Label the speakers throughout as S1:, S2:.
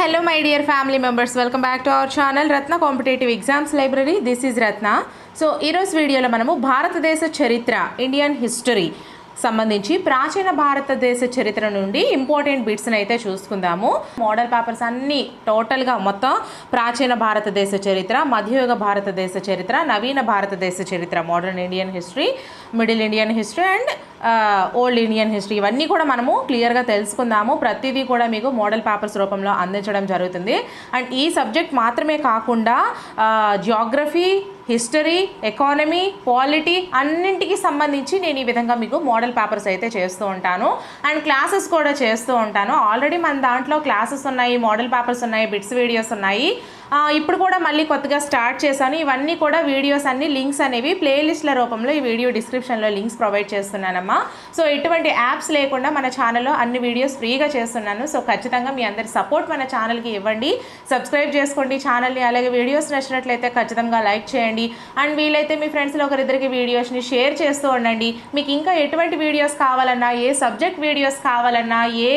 S1: Hello my dear family members welcome back to our channel Ratna competitive exams library this is Ratna so ఈరోజు వీడియోలో మనము భారతదేశ చరిత్ర Indian history సంబంధించి ప్రాచీన భారతదేశ చరిత్ర నుండి ఇంపార్టెంట్ బిట్స్ని అయితే చూసుకుందాము. మోడల్ పేపర్స్ అన్నీ టోటల్గా మొత్తం ప్రాచీన భారతదేశ చరిత్ర మధ్యయుగ భారతదేశ చరిత్ర నవీన భారతదేశ చరిత్ర modern Indian history middle Indian history and old Indian history ఇవన్నీ కూడా మనము క్లియర్గా తెలుసుకుందాము. ప్రతిదీ కూడా మీకు మోడల్ పేపర్స్ రూపంలో అందించడం జరుగుతుంది. అండ్ ఈ సబ్జెక్ట్ మాత్రమే కాకుండా జియోగ్రఫీ హిస్టరీ ఎకానమీ పాలిటీ అన్నింటికి సంబంధించి నేను ఈ విధంగా మీకు మోడల్ పేపర్స్ అయితే చేస్తూ ఉంటాను. అండ్ క్లాసెస్ కూడా చేస్తూ ఉంటాను. ఆల్రెడీ మన దాంట్లో క్లాసెస్ ఉన్నాయి మోడల్ పేపర్స్ ఉన్నాయి బిట్స్ వీడియోస్ ఉన్నాయి. ఇప్పుడు కూడా మళ్ళీ కొత్తగా స్టార్ట్ చేశాను. ఇవన్నీ కూడా వీడియోస్ అన్ని లింక్స్ అనేవి ప్లేలిస్ట్ల రూపంలో ఈ వీడియో డిస్క్రిప్షన్లో లింక్స్ ప్రొవైడ్ చేస్తున్నానమ్మా. సో ఎటువంటి యాప్స్ లేకుండా మన ఛానల్లో అన్ని వీడియోస్ ఫ్రీగా చేస్తున్నాను. సో ఖచ్చితంగా మీ అందరి సపోర్ట్ మన ఛానల్కి ఇవ్వండి. సబ్స్క్రైబ్ చేసుకోండి ఛానల్ని. అలాగే వీడియోస్ నచ్చినట్లయితే ఖచ్చితంగా లైక్ చేయండి. అండ్ వీలైతే మీ ఫ్రెండ్స్లో ఒకరిద్దరికి వీడియోస్ని షేర్ చేస్తూ ఉండండి. మీకు ఇంకా ఎటువంటి వీడియోస్ కావాలన్నా ఏ సబ్జెక్ట్ వీడియోస్ కావాలన్నా ఏ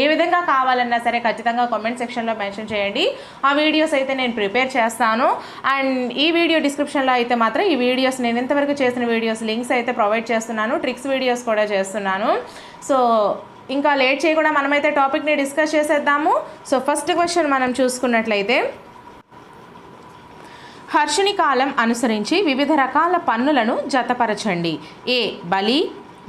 S1: ఏ విధంగా కావాలన్నా సరే ఖచ్చితంగా కామెంట్ సెక్షన్లో మెన్షన్ చేయండి. ఆ వీడియోస్ అయితే నేను ప్రిపేర్ చేస్తాను. అండ్ ఈ వీడియో డిస్క్రిప్షన్లో అయితే మాత్రం ఈ వీడియోస్ నేను ఇంతవరకు చేసిన వీడియోస్ లింక్స్ అయితే ప్రొవైడ్ చేస్తున్నాను. ట్రిక్స్ వీడియోస్ కూడా చేస్తున్నాను. సో ఇంకా లేట్ చేయకుండా మనమైతే టాపిక్ని డిస్కస్ చేసేద్దాము. సో ఫస్ట్ క్వశ్చన్ మనం చూసుకున్నట్లయితే హర్షిని కాలం అనుసరించి వివిధ రకాల పన్నులను జతపరచండి. ఏ బలి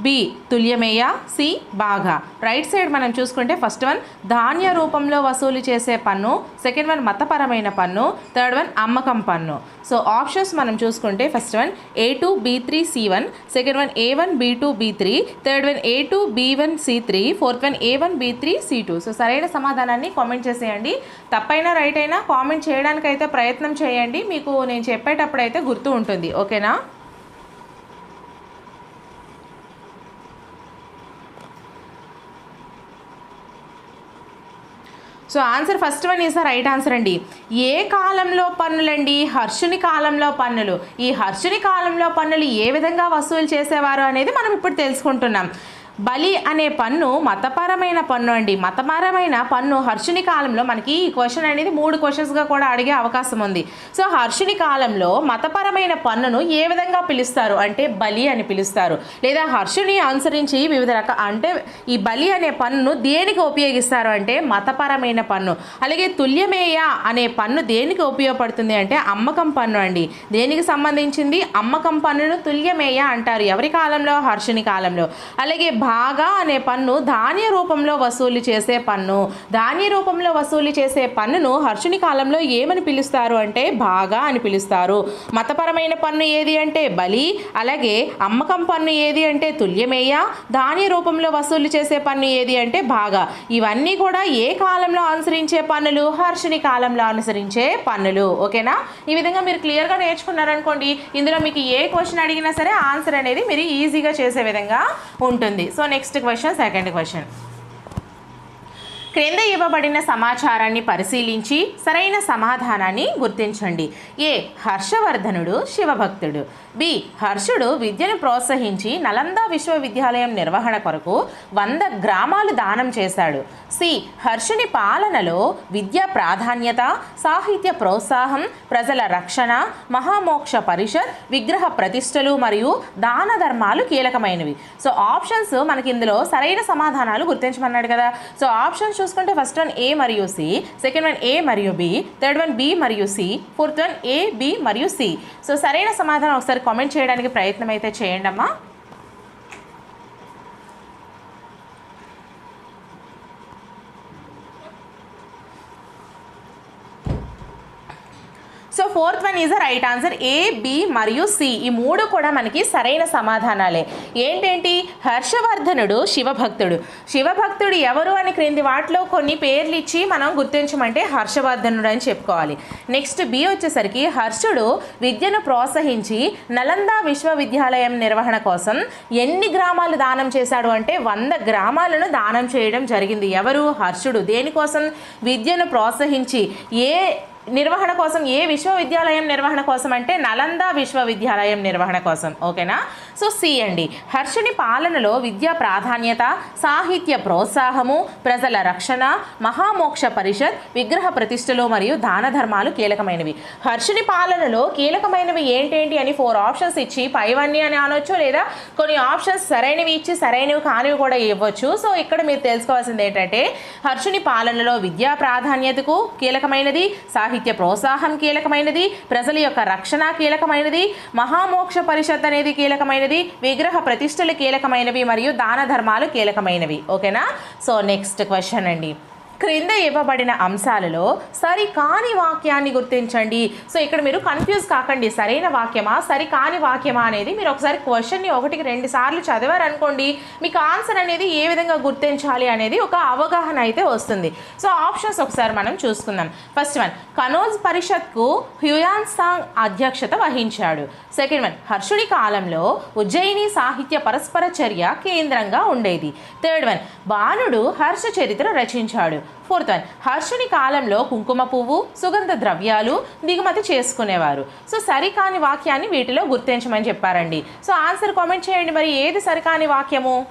S1: బి తుల్యమేయ సి బాగా రైట్ సైడ్ మనం చూసుకుంటే ఫస్ట్ వన్ ధాన్య రూపంలో వసూలు చేసే పన్ను సెకండ్ వన్ మతపరమైన పన్ను థర్డ్ వన్ అమ్మకం పన్ను. సో ఆప్షన్స్ మనం చూసుకుంటే first one A two B three C one second one A one B two B three third one A two B one C three fourth one A one B three C two so సరైన సమాధానాన్ని comment చేసేయండి. తప్పైనా right అయినా comment చేయడానికి అయితే ప్రయత్నం చేయండి. మీకు నేను చెప్పేటప్పుడు అయితే గుర్తు ఉంటుంది. ఓకేనా? So answer first one is right answer అండి. ఏ కాలంలో పన్నులండి? హర్షుని కాలంలో పన్నులు. ఈ హర్షుని కాలంలో పన్నులు ఏ విధంగా వసూలు చేసేవారు అనేది మనం ఇప్పుడు తెలుసుకుంటున్నాం. బలి అనే పన్ను మతపరమైన పన్ను అండి. మతపరమైన పన్ను హర్షుని కాలంలో మనకి ఈ క్వశ్చన్ అనేది మూడు క్వశ్చన్స్గా కూడా అడిగే అవకాశం ఉంది. సో హర్షుని కాలంలో మతపరమైన పన్నును ఏ విధంగా పిలుస్తారు? అంటే బలి అని పిలుస్తారు. లేదా హర్షుని అనుసరించి వివిధ రకాల అంటే ఈ బలి అనే పన్నును దేనికి ఉపయోగిస్తారు? అంటే మతపరమైన పన్ను. అలాగే తుల్యమేయ అనే పన్ను దేనికి ఉపయోగపడుతుంది? అంటే అమ్మకం పన్ను అండి. దేనికి సంబంధించింది? అమ్మకం పన్నును తుల్యమేయ అంటారు. ఎవరి కాలంలో? హర్షుని కాలంలో. అలాగే భాగా అనే పన్ను ధాన్య రూపంలో వసూలు చేసే పన్ను. ధాన్య రూపంలో వసూలు చేసే పన్నును హర్షుని కాలంలో ఏమని పిలుస్తారు అంటే భాగా అని పిలుస్తారు. మతపరమైన పన్ను ఏది అంటే బలి అలాగే అమ్మకం పన్ను ఏది అంటే తుల్యమేయ ధాన్య రూపంలో వసూలు చేసే పన్ను ఏది అంటే భాగా. ఇవన్నీ కూడా ఏ కాలంలో అనుసరించే పన్నులు? హర్షుని కాలంలో అనుసరించే పన్నులు. ఓకేనా? ఈ విధంగా మీరు క్లియర్గా నేర్చుకున్నారనుకోండి ఇందులో మీకు ఏ క్వశ్చన్ అడిగినా సరే ఆన్సర్ అనేది మీరు ఈజీగా చేసే విధంగా ఉంటుంది. So next question second question క్రింద ఇవ్వబడిన సమాచారాన్ని పరిశీలించి సరైన సమాధానాన్ని గుర్తించండి. ఏ. హర్షవర్ధనుడు శివభక్తుడు. బి. హర్షుడు విద్యను ప్రోత్సహించి నలంద విశ్వవిద్యాలయం నిర్వహణ కొరకు వంద గ్రామాలు దానం చేశాడు. సి. హర్షుని పాలనలో విద్యా ప్రాధాన్యత సాహిత్య ప్రోత్సాహం ప్రజల రక్షణ మహామోక్ష పరిషత్ విగ్రహ ప్రతిష్టలు మరియు దాన ధర్మాలు కీలకమైనవి. సో ఆప్షన్స్ మనకి ఇందులో సరైన సమాధానాలు గుర్తించమన్నాడు కదా. సో ఆప్షన్స్ చూసుకుంటే ఫస్ట్ వన్ ఏ మరియు సి సెకండ్ వన్ ఏ మరియు బి థర్డ్ వన్ బి మరియు C fourth one A B మరియు సి సో సరైన సమాధానం ఒకసారి కామెంట్ చేయడానికి ప్రయత్నం అయితే చేయండి అమ్మా so fourth one is right answer A B మరియు సి ఈ మూడు కూడా మనకి సరైన సమాధానాలే. ఏంటేంటి? హర్షవర్ధనుడు శివభక్తుడు. శివభక్తుడు ఎవరు అని క్రింది వాటిలో కొన్ని పేర్లు ఇచ్చి మనం గుర్తించమంటే హర్షవర్ధనుడు అని చెప్పుకోవాలి. నెక్స్ట్ బి వచ్చేసరికి హర్షుడు విద్యను ప్రోత్సహించి నలంద విశ్వవిద్యాలయం నిర్వహణ కోసం ఎన్ని గ్రామాలు దానం చేశాడు అంటే వంద గ్రామాలను దానం చేయడం జరిగింది. ఎవరు? హర్షుడు. దేనికోసం? విద్యను ప్రోత్సహించి ఏ నిర్వహణ కోసం ఏ విశ్వవిద్యాలయం నిర్వహణ కోసం అంటే నలంద విశ్వవిద్యాలయం నిర్వహణ కోసం. ఓకేనా? సో సి అండి. హర్షుని పాలనలో విద్యా ప్రాధాన్యత సాహిత్య ప్రోత్సాహము ప్రజల రక్షణ మహామోక్ష పరిషత్ విగ్రహ ప్రతిష్టలు మరియు దాన ధర్మాలు కీలకమైనవి. హర్షుని పాలనలో కీలకమైనవి ఏంటేంటి అని ఫోర్ ఆప్షన్స్ ఇచ్చి పైవన్నీ అని అనొచ్చు లేదా కొన్ని ఆప్షన్స్ సరైనవి ఇచ్చి సరైనవి కానివి కూడా ఇవ్వచ్చు. సో ఇక్కడ మీరు తెలుసుకోవాల్సింది ఏంటంటే హర్షుని పాలనలో విద్యా ప్రాధాన్యతకు కీలకమైనది సాహిత్య ప్రోత్సాహం కీలకమైనది ప్రజల యొక్క రక్షణ కీలకమైనది మహామోక్ష పరిషత్ అనేది కీలకమైనది విగ్రహ ప్రతిష్టలు కీలకమైనవి మరియు దాన ధర్మాలు కీలకమైనవి. ఓకేనా? సో నెక్స్ట్ క్వశ్చన్ అండి. క్రింద ఇవ్వబడిన అంశాలలో సరికాని వాక్యాన్ని గుర్తించండి. సో ఇక్కడ మీరు కన్ఫ్యూజ్ కాకండి. సరైన వాక్యమా? సరికాని వాక్యమా అనేది మీరు ఒకసారి క్వశ్చన్ని ఒకటికి రెండు సార్లు చదివారనుకోండి మీకు ఆన్సర్ అనేది ఏ విధంగా గుర్తించాలి అనేది ఒక అవగాహన అయితే వస్తుంది. సో ఆప్షన్స్ ఒకసారి మనం చూసుకుందాం. ఫస్ట్ వన్ కనోజ్ పరిషత్కు హ్యుయాన్ సాంగ్ అధ్యక్షత వహించాడు. సెకండ్ వన్ హర్షుడి కాలంలో ఉజ్జయిని సాహిత్య పరస్పర చర్య కేంద్రంగా ఉండేది. థర్డ్ వన్ బాణుడు హర్ష చరిత్ర రచించాడు. Fourth one. హర్షుని కాలంలో కుంకుమ పువ్వు సుగంధ ద్రవ్యాలు దిగుమతి చేసుకునేవారు. సో సరికాని వాక్యాన్ని వీటిలో గుర్తించమని చెప్పారండి. సో ఆన్సర్ కామెంట్ చేయండి మరి ఏది సరికాని వాక్యము?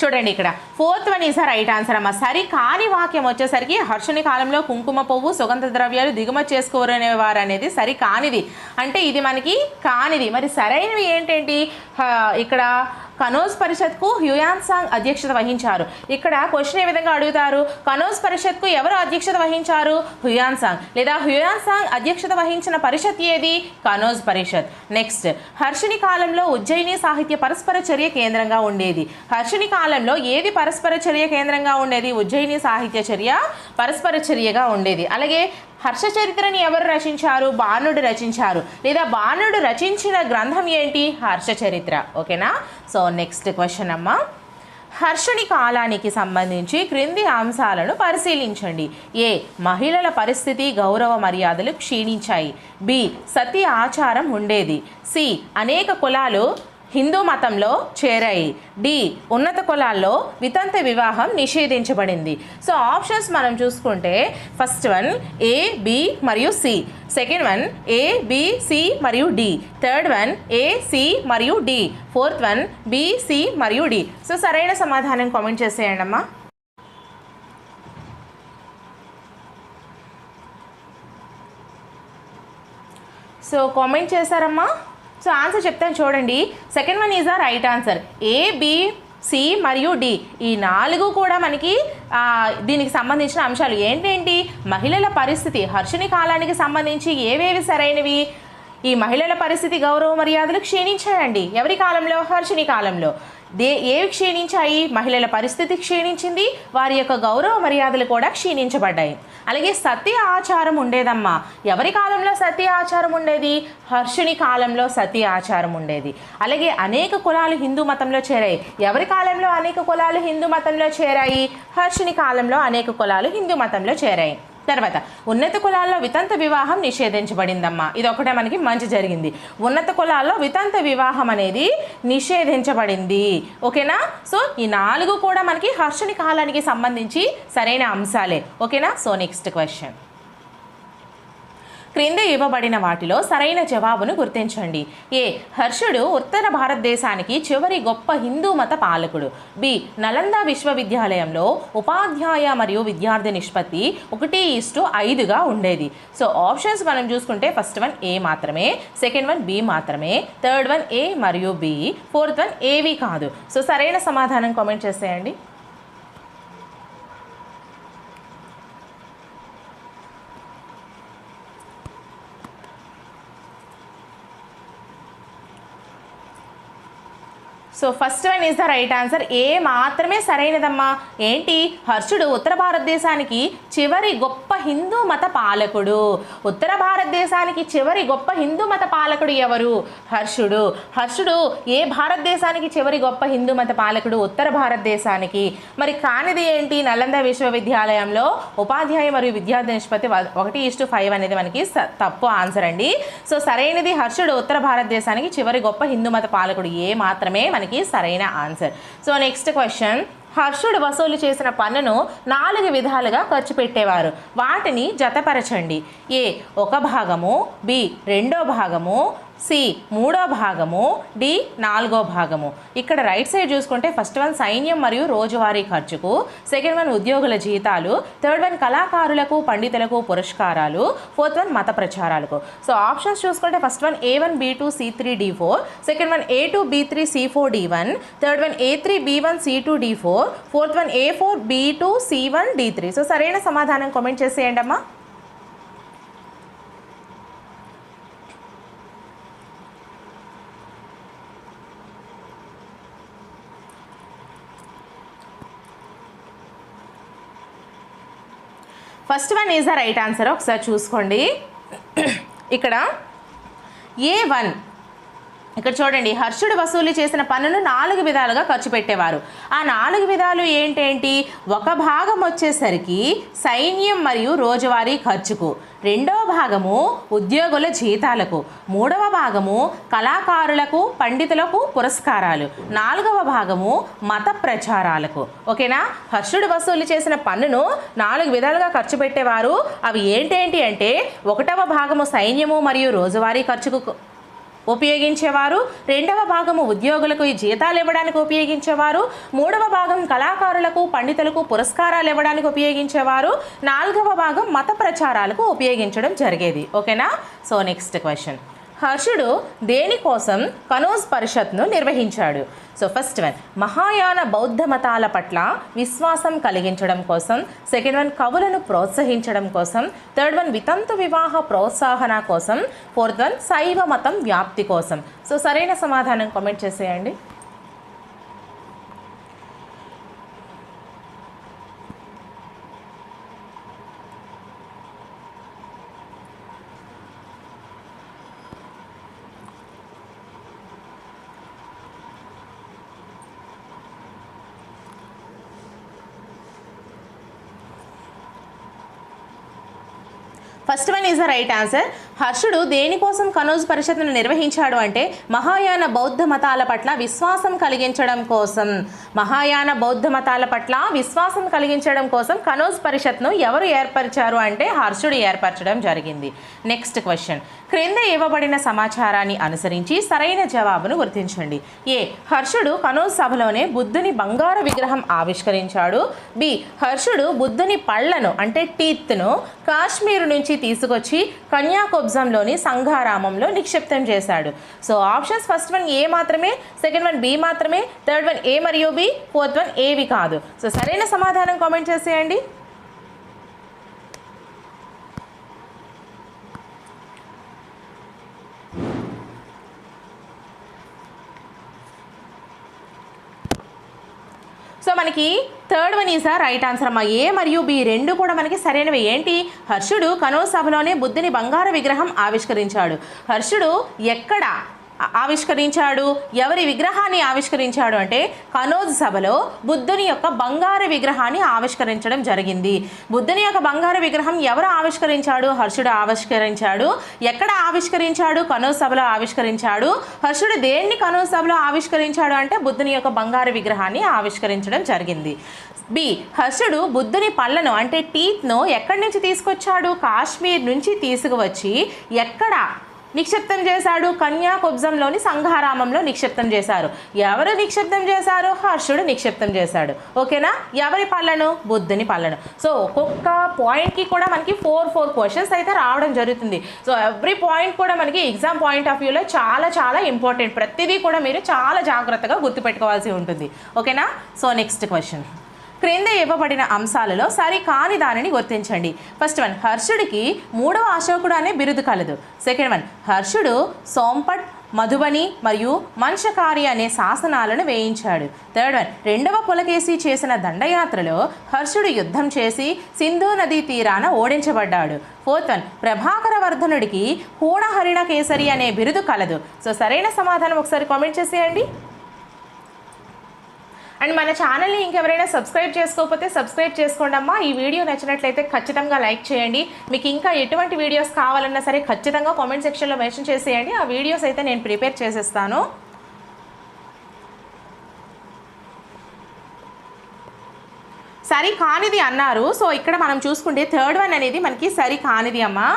S1: చూడండి ఇక్కడ. Fourth one is right answer అమ్మ. సరి కాని వాక్యం వచ్చేసరికి హర్షుని కాలంలో కుంకుమ పువ్వు సుగంధ ద్రవ్యాలు దిగుమతి చేసుకోరనేవారు అనేది సరి కానిది. అంటే ఇది మనకి కానిది. మరి సరైనవి ఏంటంటి? ఇక్కడ కనోజ్ పరిషత్కు హ్యూయాన్ సాంగ్ అధ్యక్షత వహించారు. ఇక్కడ క్వశ్చన్ ఏ విధంగా అడుగుతారు? కనోజ్ పరిషత్కు ఎవరు అధ్యక్షత వహించారు? Hiuen Tsang. లేదా హ్యూయాన్ సాంగ్ అధ్యక్షత వహించిన పరిషత్ ఏది? కనోజ్ పరిషత్. నెక్స్ట్ హర్షిని కాలంలో ఉజ్జయిని సాహిత్య పరస్పర చర్య కేంద్రంగా ఉండేది. హర్షిని కాలంలో ఏది పరస్పర చర్య కేంద్రంగా ఉండేది? ఉజ్జయిని సాహిత్య చర్య పరస్పర చర్యగా ఉండేది. అలాగే హర్ష చరిత్రని ఎవరు రచించారు? బాణుడు రచించారు. లేదా బాణుడు రచించిన గ్రంథం ఏంటి? హర్ష చరిత్ర. ఓకేనా? సో నెక్స్ట్ క్వశ్చన్ అమ్మా. హర్షుని కాలానికి సంబంధించి క్రింది అంశాలను పరిశీలించండి. ఏ. మహిళల పరిస్థితి గౌరవ మర్యాదలు క్షీణించాయి. బి. సతీ ఆచారం ఉండేది. సి. అనేక కులాలు హిందూ మతంలో చేరాయి. డి. ఉన్నత కులాల్లో వితంత వివాహం నిషేధించబడింది. సో ఆప్షన్స్ మనం చూసుకుంటే ఫస్ట్ వన్ ఏ బి మరియు C. Second one A B C మరియు D. Third one A C మరియు D. Fourth one B C మరియు డి. సో సరైన సమాధానం కామెంట్ చేసేయండి అమ్మా. సో కామెంట్ చేశారమ్మా. సో ఆన్సర్ చెప్తాను చూడండి. Second one is the right answer. A B C మరియు డి ఈ నాలుగు కూడా మనకి దీనికి సంబంధించిన అంశాలు. ఏంటేంటి? మహిళల పరిస్థితి. హర్షుని కాలానికి సంబంధించి ఏవేవి సరైనవి? ఈ మహిళల పరిస్థితి గౌరవ మర్యాదలు క్షీణించాయండి. ఎవరి కాలంలో? హర్షుని కాలంలో. దే ఏవి క్షీణించాయి? మహిళల పరిస్థితి క్షీణించింది. వారి యొక్క గౌరవ మర్యాదలు కూడా క్షీణించబడ్డాయి. అలాగే సత్య ఆచారం ఉండేదమ్మా. ఎవరి కాలంలో సత్య ఆచారం ఉండేది? హర్షుని కాలంలో సతీ ఆచారం ఉండేది. అలాగే అనేక కులాలు హిందూ మతంలో చేరాయి. ఎవరి కాలంలో అనేక కులాలు హిందూ మతంలో చేరాయి? హర్షుని కాలంలో అనేక కులాలు హిందూ మతంలో చేరాయి. తర్వాత ఉన్నత కులాల్లో వితంత వివాహం నిషేధించబడిందమ్మా. ఇది ఒకటే మనకి మంచి జరిగింది. ఉన్నత కులాల్లో వితంత వివాహం అనేది నిషేధించబడింది. ఓకేనా? సో ఈ నాలుగు కూడా మనకి హర్షుని కాలానికి సంబంధించి సరైన అంశాలే. ఓకేనా? So next question. క్రింద ఇవ్వబడిన వాటిలో సరైన జవాబును గుర్తించండి. ఏ. హర్షుడు ఉత్తర భారతదేశానికి చివరి గొప్ప హిందూ మత పాలకుడు. బి. నలంద విశ్వవిద్యాలయంలో ఉపాధ్యాయ మరియు విద్యార్థి నిష్పత్తి ఒకటి ఇస్టు ఐదుగా ఉండేది. సో ఆప్షన్స్ మనం చూసుకుంటే ఫస్ట్ వన్ ఏ మాత్రమే సెకండ్ వన్ బి మాత్రమే థర్డ్ వన్ ఏ మరియు బి ఫోర్త్ వన్ ఏవి కాదు. సో సరైన సమాధానం కామెంట్ చేసేయండి. So first one is the right answer A మాత్రమే సరైనదమ్మా. ఏంటి? హర్షుడు ఉత్తర భారతదేశానికి చివరి గొప్ప హిందూ మత పాలకుడు. ఉత్తర భారతదేశానికి చివరి గొప్ప హిందూ మత పాలకుడు ఎవరు? హర్షుడు. హర్షుడు ఏ భారతదేశానికి చివరి గొప్ప హిందూ మత పాలకుడు? ఉత్తర భారతదేశానికి. మరి కానిది ఏంటి? నలంద విశ్వవిద్యాలయంలో ఉపాధ్యాయ మరియు విద్యార్థి నిష్పత్తి ఒకటి ఇస్టు ఫైవ్ అనేది మనకి తప్పు ఆన్సర్ అండి. సో సరైనది హర్షుడు ఉత్తర భారతదేశానికి చివరి గొప్ప హిందూ మత పాలకుడు. ఏ మాత్రమే మనకి సరైన ఆన్సర్. So next question. హర్షుడు వసూలు చేసిన పన్నును నాలుగు విధాలుగా ఖర్చు పెట్టేవారు. వాటిని జతపరచండి. ఏ ఒక భాగము బి రెండో భాగము సి మూడో భాగము డి నాలుగో భాగము. ఇక్కడ రైట్ సైడ్ చూసుకుంటే ఫస్ట్ వన్ సైన్యం మరియు రోజువారీ ఖర్చుకు సెకండ్ వన్ ఉద్యోగుల జీతాలు థర్డ్ వన్ కళాకారులకు పండితులకు పురస్కారాలు ఫోర్త్ వన్ మత ప్రచారాలకు. సో ఆప్షన్స్ చూసుకుంటే first one A one B two C three D four second one A two B three C four D one third one A three B one C two D four fourth one A four B two C one D three. So సరైన సమాధానం comment చేసేయండి అమ్మా first one is the right answer ఒకసారి చూసుకోండి. ఇక్కడ ఏ one ఇక్కడ చూడండి హర్షుడు వసూలు చేసిన పన్నును నాలుగు విధాలుగా ఖర్చు పెట్టేవారు. ఆ నాలుగు విధాలు ఏంటేంటి? ఒక భాగం వచ్చేసరికి సైన్యం మరియు రోజువారీ ఖర్చుకు. రెండవ భాగము ఉద్యోగుల జీతాలకు. మూడవ భాగము కళాకారులకు పండితులకు పురస్కారాలు. నాలుగవ భాగము మత ప్రచారాలకు. ఓకేనా? హర్షుడు వసూలు చేసిన పన్నును నాలుగు విధాలుగా ఖర్చు పెట్టేవారు. అవి ఏంటేంటి అంటే ఒకటవ భాగము సైన్యము మరియు రోజువారీ ఖర్చుకు ఉపయోగించేవారు. రెండవ భాగము ఉద్యోగులకు జీతాలు ఇవ్వడానికి ఉపయోగించేవారు. మూడవ భాగం కళాకారులకు పండితులకు పురస్కారాలు ఇవ్వడానికి ఉపయోగించేవారు. నాలుగవ భాగం మత ప్రచారాలకు ఉపయోగించడం జరిగేది. ఓకేనా? So next question. హర్షుడు దేనికోసం కనోజ్ పరిషత్ను నిర్వహించాడు? సో ఫస్ట్ వన్ మహాయాన బౌద్ధ మతాల పట్ల విశ్వాసం కలిగించడం కోసం సెకండ్ వన్ కవులను ప్రోత్సహించడం కోసం థర్డ్ వన్ వితంతు వివాహ ప్రోత్సాహన కోసం ఫోర్త్ వన్ శైవ మతం వ్యాప్తి కోసం. సో సరైన సమాధానం కామెంట్ చేసేయండి. First one is the right answer హర్షుడు దేనికోసం కనోజ్ పరిషత్ను నిర్వహించాడు అంటే మహాయాన బౌద్ధ మతాల పట్ల విశ్వాసం కలిగించడం కోసం. మహాయాన బౌద్ధ మతాల పట్ల విశ్వాసం కలిగించడం కోసం కనోజ్ పరిషత్ను ఎవరు ఏర్పరిచారు అంటే హర్షుడు ఏర్పరచడం జరిగింది. Next question. క్రింద ఇవ్వబడిన సమాచారాన్ని అనుసరించి సరైన జవాబును గుర్తించండి. ఏ. హర్షుడు కనోజ్ సభలోనే బుద్ధుని బంగారు విగ్రహం ఆవిష్కరించాడు. బి. హర్షుడు బుద్ధుని పళ్ళను అంటే టీత్ను కాశ్మీర్ నుంచి తీసుకొచ్చి కన్యాకుబ్జంలోని సంఘారామంలో నిక్షిప్తం చేశాడు. So options first one A మాత్రమే సెకండ్ వన్ బి మాత్రమే థర్డ్ వన్ ఏ మరియు బి? ఫోర్త్ వన్ ఏవి కాదు. సో సరైన సమాధానం కామెంట్ చేసేయండి. సో మనకి third one is right answer అమ్మా. ఏ మరియు బి రెండు కూడా మనకి సరైనవి. ఏంటి? హర్షుడు కనోజ్ సభలోనే బుద్ధుని బంగారు విగ్రహం ఆవిష్కరించాడు. హర్షుడు ఎక్కడ? ఆవిష్కరించాడు? ఎవరి విగ్రహాన్ని ఆవిష్కరించాడు అంటే కనోజ్ సభలో బుద్ధుని యొక్క బంగారు విగ్రహాన్ని ఆవిష్కరించడం జరిగింది. బుద్ధుని యొక్క బంగారు విగ్రహం ఎవరు ఆవిష్కరించాడు? హర్షుడు ఆవిష్కరించాడు. ఎక్కడ ఆవిష్కరించాడు? కనోజ్ సభలో ఆవిష్కరించాడు. హర్షుడు దేన్ని కనోజ్ సభలో ఆవిష్కరించాడు అంటే బుద్ధుని యొక్క బంగారు విగ్రహాన్ని ఆవిష్కరించడం జరిగింది. బి. హర్షుడు బుద్ధుని పళ్ళను అంటే టీత్ను ఎక్కడి నుంచి తీసుకొచ్చాడు? కాశ్మీర్ నుంచి తీసుకువచ్చి ఎక్కడ నిక్షిప్తం చేశాడు. కన్యాకుబ్జంలోని సంఘారామంలో నిక్షిప్తం చేశారు. ఎవరు నిక్షిప్తం చేశారు? హర్షుడు నిక్షిప్తం చేశాడు. ఓకేనా? ఎవరి పళ్ళను? బుద్ధుని పళ్ళను. సో ఒక్కొక్క పాయింట్కి కూడా మనకి ఫోర్ ఫోర్ క్వశ్చన్స్ అయితే రావడం జరుగుతుంది. సో ఎవ్రీ పాయింట్ కూడా మనకి ఎగ్జామ్ పాయింట్ ఆఫ్ వ్యూలో చాలా చాలా ఇంపార్టెంట్ ప్రతిదీ కూడా మీరు చాలా జాగ్రత్తగా గుర్తుపెట్టుకోవాల్సి ఉంటుంది. ఓకేనా? సో నెక్స్ట్ క్వశ్చన్ క్రింద ఇవ్వబడిన అంశాలలో సరి కాని దానిని గుర్తించండి. ఫస్ట్ వన్ హర్షుడికి మూడవ అశోకుడు అనే బిరుదు కలదు. సెకండ్ వన్ హర్షుడు సోంపట్ మధుబని మరియు మంచకారి అనే శాసనాలను వేయించాడు. థర్డ్ వన్ రెండవ పులకేసి చేసిన దండయాత్రలో హర్షుడు యుద్ధం చేసి సింధు నదీ తీరాన ఓడించబడ్డాడు. ఫోర్త్ వన్ ప్రభాకర వర్ధనుడికి హూణహరిణ కేసరి అనే బిరుదు కలదు. సో సరైన సమాధానం ఒకసారి కామెంట్ చేసేయండి. అండ్ మన ఛానల్ని ఇంకెవరైనా సబ్స్క్రైబ్ చేసుకోకపోతే సబ్స్క్రైబ్ చేసుకోండి అమ్మా. ఈ వీడియో నచ్చినట్లయితే ఖచ్చితంగా లైక్ చేయండి. మీకు ఇంకా ఎటువంటి వీడియోస్ కావాలన్నా సరే ఖచ్చితంగా కామెంట్ సెక్షన్లో మెన్షన్ చేసేయండి. ఆ వీడియోస్ అయితే నేను ప్రిపేర్ చేసేస్తాను. సరి కానిది అన్నారు. సో ఇక్కడ మనం చూసుకుంటే థర్డ్ వన్ అనేది మనకి సరి కానిది అమ్మా.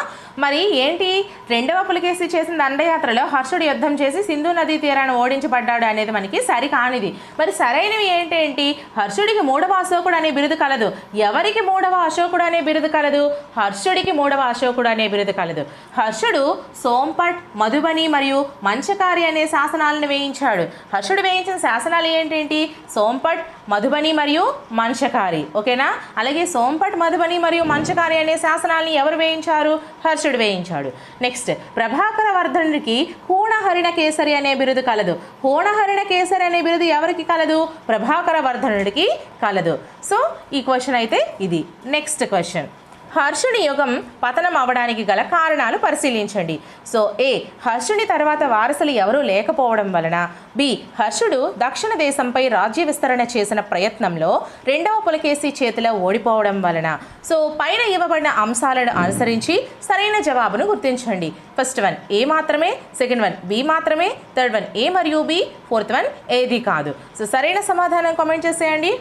S1: మరి ఏంటి రెండవ పులికేసి చేసిన దండయాత్రలో హర్షుడు యుద్ధం చేసి సింధు నదీ తీరాన్ని ఓడించబడ్డాడు అనేది మనకి సరికానిది మరి సరైనవి ఏంటేంటి హర్షుడికి మూడవ అశోకుడు అనే బిరుదు కలదు. ఎవరికి మూడవ అశోకుడు అనే బిరుదు కలదు? హర్షుడికి మూడవ అశోకుడు అనే బిరుదు కలదు. హర్షుడు సోంపట్ మధుబని మరియు మంచకారి అనే శాసనాలను వేయించాడు. హర్షుడు వేయించిన శాసనాలు ఏంటేంటి సోంపట్ మధుబని మరియు మంచకారి. ఓకేనా? అలాగే సోంపట్ మధుబని మరియు మంచకారి అనే శాసనాలను ఎవరు వేయించారు? హర్ష హర్షుడు వేయించాడు. నెక్స్ట్ ప్రభాకర వర్ధనుడికి హూణహరిణ కేసరి అనే బిరుదు కలదు. హూణహరిణ కేసరి అనే బిరుదు ఎవరికి కలదు? ప్రభాకర వర్ధనుడికి కలదు. సో ఈ క్వశ్చన్ అయితే ఇది. నెక్స్ట్ క్వశ్చన్ హర్షుని యుగం పతనం అవడానికి గల కారణాలు పరిశీలించండి. సో ఏ హర్షుని తర్వాత వారసులు ఎవరూ లేకపోవడం వలన బి హర్షుడు దక్షిణ దేశంపై రాజ్య విస్తరణ చేసిన ప్రయత్నంలో రెండవ పులకేసి చేతిలో ఓడిపోవడం వలన సో పైన ఇవ్వబడిన అంశాలను అనుసరించి సరైన జవాబును గుర్తించండి. ఫస్ట్ వన్ ఏ మాత్రమే సెకండ్ వన్ బి మాత్రమే థర్డ్ వన్ ఏ మరియు బి ఫోర్త్ వన్ ఏది కాదు. సో సరైన సమాధానం కామెంట్ చేసేయండి.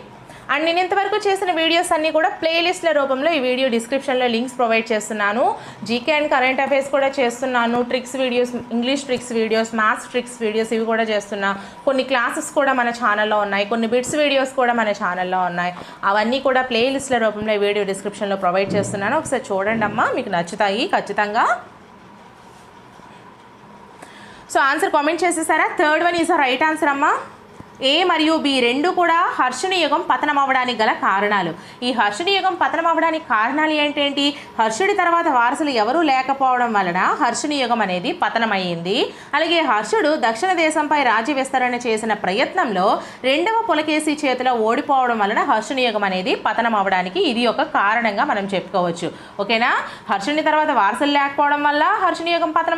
S1: అండ్ నేను ఇంతవరకు చేసిన వీడియోస్ అన్నీ కూడా ప్లేలిస్ట్ల రూపంలో ఈ వీడియో డిస్క్రిప్షన్లో లింక్స్ ప్రొవైడ్ చేస్తున్నాను. జీకే అండ్ కరెంట్ అఫైర్స్ కూడా చేస్తున్నాను. Tricks videos English tricks videos maths tricks videos ఇవి కూడా చేస్తున్నా. కొన్ని క్లాసెస్ కూడా మన ఛానల్లో ఉన్నాయి. కొన్ని బిట్స్ వీడియోస్ కూడా మన ఛానల్లో ఉన్నాయి. అవన్నీ కూడా ప్లేలిస్ట్ల రూపంలో ఈ వీడియో డిస్క్రిప్షన్లో ప్రొవైడ్ చేస్తున్నాను. ఒకసారి చూడండి అమ్మా మీకు నచ్చుతాయి ఖచ్చితంగా. So answer comment చేసేసారా? Third one is right answer అమ్మా. ఏ మరియు బి రెండు కూడా హర్షుని యుగం పతనం అవ్వడానికి గల కారణాలు. ఈ హర్షుని యుగం పతనం అవ్వడానికి కారణాలు ఏంటేంటి? హర్షుడి తర్వాత వారసులు ఎవరూ లేకపోవడం వలన హర్షుని యుగం అనేది పతనమయ్యింది. అలాగే హర్షుడు దక్షిణ దేశంపై రాజ్య విస్తరణ చేసిన ప్రయత్నంలో రెండవ పులకేసి చేతిలో ఓడిపోవడం వలన హర్షుని యుగం అనేది పతనం అవ్వడానికి ఇది ఒక కారణంగా మనం చెప్పుకోవచ్చు. ఓకేనా? హర్షుని తర్వాత వారసులు లేకపోవడం వల్ల హర్షుని యుగం పతనం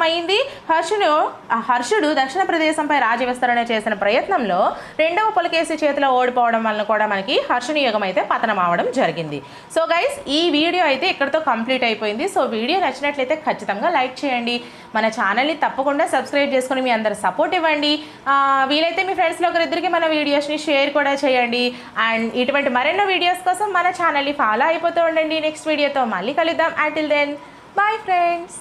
S1: హర్షుడు హర్షుడు దక్షిణ ప్రదేశంపై రాజ్య విస్తరణ చేసిన ప్రయత్నంలో రెండవ పులకేసి చేతిలో ఓడిపోవడం వలన కూడా మనకి హర్షనియోగం అయితే పతనం అవడం జరిగింది. సో గైస్ ఈ వీడియో అయితే ఇక్కడితో కంప్లీట్ అయిపోయింది. సో వీడియో నచ్చినట్లయితే ఖచ్చితంగా లైక్ చేయండి. మన ఛానల్ని తప్పకుండా సబ్స్క్రైబ్ చేసుకుని మీ అందరు సపోర్ట్ ఇవ్వండి. వీలైతే మీ ఫ్రెండ్స్లో ఒకరిద్దరికి మన వీడియోస్ని షేర్ కూడా చేయండి. అండ్ ఇటువంటి మరెన్నో వీడియోస్ కోసం మన ఛానల్ని ఫాలో అయిపోతూ ఉండండి. నెక్స్ట్ వీడియోతో మళ్ళీ కలుద్దాం. Until then bye friends